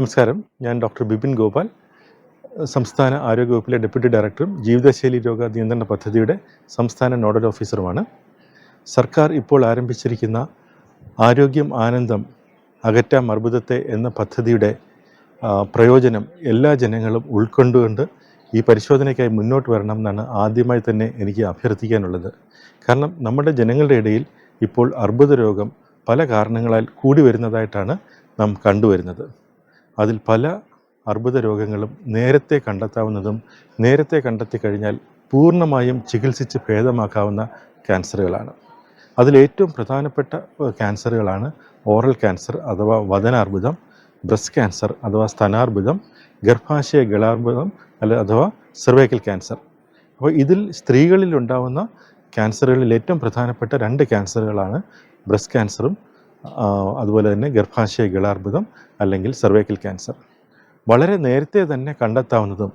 നമസ്കാരം. ഞാൻ ഡോക്ടർ ബിപിൻ ഗോപാൽ സംസ്ഥാന ആരോഗ്യവകുപ്പിലെ ഡെപ്യൂട്ടി ഡയറക്ടറും ജീവിതശൈലി രോഗ നിയന്ത്രണ പദ്ധതിയുടെ സംസ്ഥാന നോഡൽ ഓഫീസറുമാണ്. സർക്കാർ ഇപ്പോൾ ആരംഭിച്ചിരിക്കുന്ന ആരോഗ്യം ആനന്ദം അകറ്റ മർബുദത്തെ എന്ന പദ്ധതിയുടെ പ്രയോജനം എല്ലാ ജനങ്ങളും ഉൾക്കൊണ്ടുകൊണ്ട് ഈ പരിശോധനയ്ക്കായി മുന്നോട്ട് വരണം എന്നാണ് ആദ്യമായി തന്നെ എനിക്ക് അഭ്യർത്ഥിക്കാനുള്ളത്. കാരണം നമ്മുടെ ജനങ്ങളുടെ ഇടയിൽ ഇപ്പോൾ അർബുദ രോഗം പല കാരണങ്ങളാൽ കൂടി വരുന്നതായിട്ടാണ് നാം കണ്ടുവരുന്നത്. അതിൽ പല അർബുദ രോഗങ്ങളും നേരത്തെ കണ്ടെത്താവുന്നതും നേരത്തെ കണ്ടെത്തി കഴിഞ്ഞാൽ പൂർണമായും ചികിത്സിച്ച് ഭേദമാക്കാവുന്ന ക്യാൻസറുകളാണ്. അതിലേറ്റവും പ്രധാനപ്പെട്ട ക്യാൻസറുകളാണ് ഓറൽ ക്യാൻസർ അഥവാ വദനാർബുദം ബ്രസ്റ്റ് ക്യാൻസർ അഥവാ സ്തനാർബുദം ഗർഭാശയ ഗളാർബുദം അല്ല അഥവാ സെർവൈക്കൽ ക്യാൻസർ. അപ്പോൾ ഇതിൽ സ്ത്രീകളിൽ ഉണ്ടാകുന്ന ക്യാൻസറുകളിൽ ഏറ്റവും പ്രധാനപ്പെട്ട രണ്ട് ക്യാൻസറുകളാണ് ബ്രസ്റ്റ് ക്യാൻസറും അതുപോലെ തന്നെ ഗർഭാശയ ഗളാർബുദം അല്ലെങ്കിൽ സെർവൈക്കൽ ക്യാൻസർ വളരെ നേരത്തെ തന്നെ കണ്ടെത്താവുന്നതും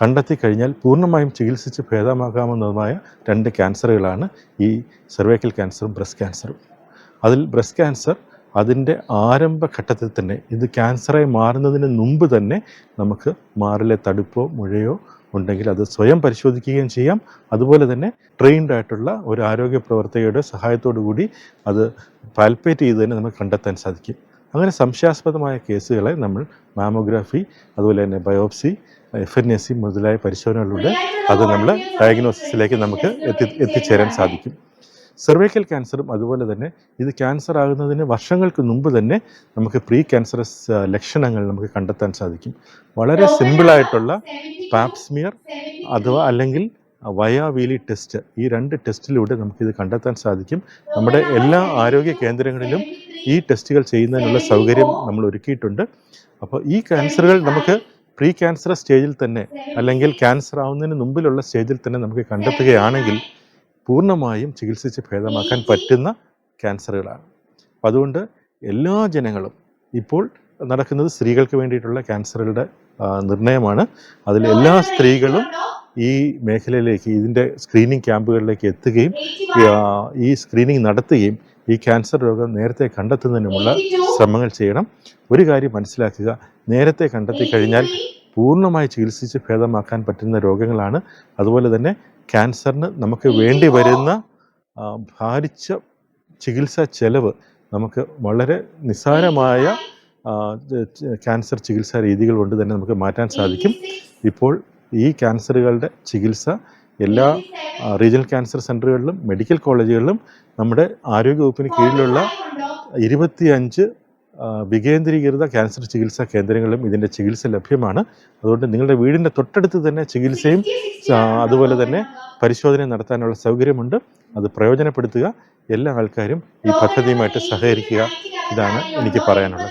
കണ്ടെത്തി കഴിഞ്ഞാൽ പൂർണമായും ചികിത്സിച്ച് ഭേദമാക്കാവുന്നതുമായ രണ്ട് ക്യാൻസറുകളാണ് ഈ സെർവൈക്കൽ ക്യാൻസറും ബ്രസ്റ്റ് ക്യാൻസറും അതിൽ ബ്രസ്റ്റ് ക്യാൻസർ അതിന്റെ ആരംഭഘട്ടത്തിൽ തന്നെ ഇത് ക്യാൻസറായി മാറുന്നതിന് മുമ്പ് തന്നെ നമുക്ക് മാറിലെ തടുപ്പോ മുഴയോ ഉണ്ടെങ്കിൽ അത് സ്വയം പരിശോധിക്കുകയും ചെയ്യാം. അതുപോലെ തന്നെ ട്രെയിൻഡ് ആയിട്ടുള്ള ഒരു ആരോഗ്യ പ്രവർത്തകയുടെ സഹായത്തോടു കൂടി അത് പാൽപ്പേറ്റ് ചെയ്ത് തന്നെ നമുക്ക് കണ്ടെത്താൻ സാധിക്കും. അങ്ങനെ സംശയാസ്പദമായ കേസുകളെ നമ്മൾ മാമോഗ്രാഫി അതുപോലെ തന്നെ biopsy F N S C മുതലായ പരിശോധനകളിലൂടെ അത് നമ്മൾ ഡയഗ്നോസിസിലേക്ക് നമുക്ക് എത്തി എത്തിച്ചേരാൻ സാധിക്കും. സെർവൈക്കൽ ക്യാൻസറും അതുപോലെ തന്നെ ഇത് ക്യാൻസർ ആകുന്നതിന് വർഷങ്ങൾക്ക് മുമ്പ് തന്നെ നമുക്ക് പ്രീ ക്യാൻസറസ് ലക്ഷണങ്ങൾ നമുക്ക് കണ്ടെത്താൻ സാധിക്കും. വളരെ സിമ്പിളായിട്ടുള്ള പാപ്സ്മിയർ അഥവാ അല്ലെങ്കിൽ വയാവീലി ടെസ്റ്റ് ഈ രണ്ട് ടെസ്റ്റിലൂടെ നമുക്കിത് കണ്ടെത്താൻ സാധിക്കും. നമ്മുടെ എല്ലാ ആരോഗ്യ കേന്ദ്രങ്ങളിലും ഈ ടെസ്റ്റുകൾ ചെയ്യുന്നതിനുള്ള സൗകര്യം നമ്മൾ ഒരുക്കിയിട്ടുണ്ട്. അപ്പോൾ ഈ ക്യാൻസറുകൾ നമുക്ക് പ്രീ ക്യാൻസർ സ്റ്റേജിൽ തന്നെ അല്ലെങ്കിൽ ക്യാൻസർ ആവുന്നതിന് മുമ്പിലുള്ള സ്റ്റേജിൽ തന്നെ നമുക്ക് കണ്ടെത്തുകയാണെങ്കിൽ പൂർണമായും ചികിത്സിച്ച് ഭേദമാക്കാൻ പറ്റുന്ന ക്യാൻസറുകളാണ്. അപ്പം അതുകൊണ്ട് എല്ലാ ജനങ്ങളും ഇപ്പോൾ നടക്കുന്നത് സ്ത്രീകൾക്ക് വേണ്ടിയിട്ടുള്ള ക്യാൻസറുകളുടെ നിർണയമാണ്. അതിൽ എല്ലാ സ്ത്രീകളും ഈ മേഖലയിലേക്ക് ഇതിന്റെ സ്ക്രീനിങ് ക്യാമ്പുകളിലേക്ക് എത്തുകയും ഈ സ്ക്രീനിങ് നടത്തുകയും ഈ ക്യാൻസർ രോഗം നേരത്തെ കണ്ടെത്തുന്നതിനുമുള്ള ശ്രമങ്ങൾ ചെയ്യണം. ഒരു കാര്യം മനസ്സിലാക്കുക നേരത്തെ കണ്ടെത്തി കഴിഞ്ഞാൽ പൂർണമായി ചികിത്സിച്ച് ഭേദമാക്കാൻ പറ്റുന്ന രോഗങ്ങളാണ്. അതുപോലെ തന്നെ ക്യാൻസറിന് നമുക്ക് വേണ്ടി വരുന്ന ഭാരിച്ച ചികിത്സാ ചെലവ് നമുക്ക് വളരെ നിസ്സാരമായ ക്യാൻസർ ചികിത്സാ രീതികൾ കൊണ്ട് തന്നെ നമുക്ക് മാറ്റാൻ സാധിക്കും. ഇപ്പോൾ ഈ ക്യാൻസറുകളുടെ ചികിത്സ എല്ലാ റീജിയണൽ ക്യാൻസർ സെന്ററുകളിലും മെഡിക്കൽ കോളേജുകളിലും നമ്മുടെ ആരോഗ്യവകുപ്പിന് കീഴിലുള്ള ഇരുപത്തിയഞ്ച് വികേന്ദ്രീകൃത ക്യാൻസർ ചികിത്സാ കേന്ദ്രങ്ങളിലും ഇതിന്റെ ചികിത്സ ലഭ്യമാണ്. അതുകൊണ്ട് നിങ്ങളുടെ വീടിന്റെ തൊട്ടടുത്ത് തന്നെ ചികിത്സയും അതുപോലെ തന്നെ പരിശോധന നടത്താനുള്ള സൗകര്യമുണ്ട്. അത് പ്രയോജനപ്പെടുത്തുക. എല്ലാ ആൾക്കാരും ഈ പദ്ധതിയുമായിട്ട് സഹകരിക്കുക. ഇതാണ് എനിക്ക് പറയാനുള്ളത്.